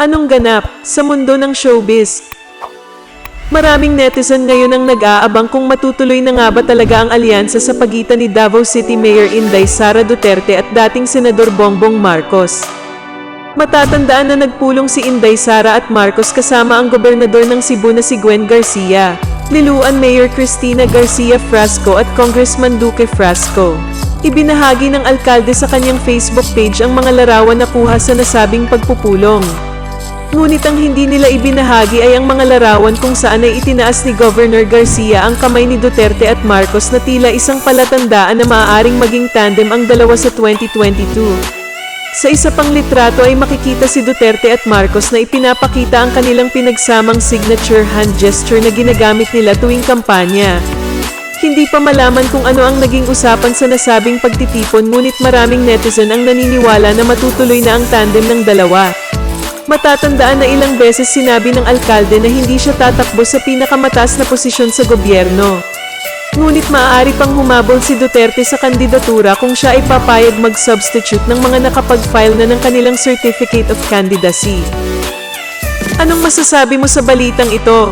Anong ganap sa mundo ng showbiz? Maraming netizen ngayon ang nag-aabang kung matutuloy na nga ba talaga ang alyansa sa pagitan ni Davao City Mayor Inday Sara Duterte at dating Senador Bongbong Marcos. Matatandaan na nagpulong si Inday Sara at Marcos kasama ang gobernador ng Cebu na si Gwen Garcia, Liluan Mayor Cristina Garcia Frasco at Congressman Duque Frasco. Ibinahagi ng alkalde sa kanyang Facebook page ang mga larawan na kuha sa nasabing pagpupulong. Ngunit ang hindi nila ibinahagi ay ang mga larawan kung saan ay itinaas ni Governor Garcia ang kamay ni Duterte at Marcos na tila isang palatandaan na maaaring maging tandem ang dalawa sa 2022. Sa isa pang litrato ay makikita si Duterte at Marcos na ipinapakita ang kanilang pinagsamang signature hand gesture na ginagamit nila tuwing kampanya. Hindi pa malaman kung ano ang naging usapan sa nasabing pagtitipon ngunit maraming netizen ang naniniwala na matutuloy na ang tandem ng dalawa. Matatandaan na ilang beses sinabi ng alkalde na hindi siya tatakbo sa pinakamataas na posisyon sa gobyerno. Ngunit maaari pang humabol si Duterte sa kandidatura kung siya ay papayag mag-substitute ng mga nakapag-file na ng kanilang Certificate of Candidacy. Anong masasabi mo sa balitang ito?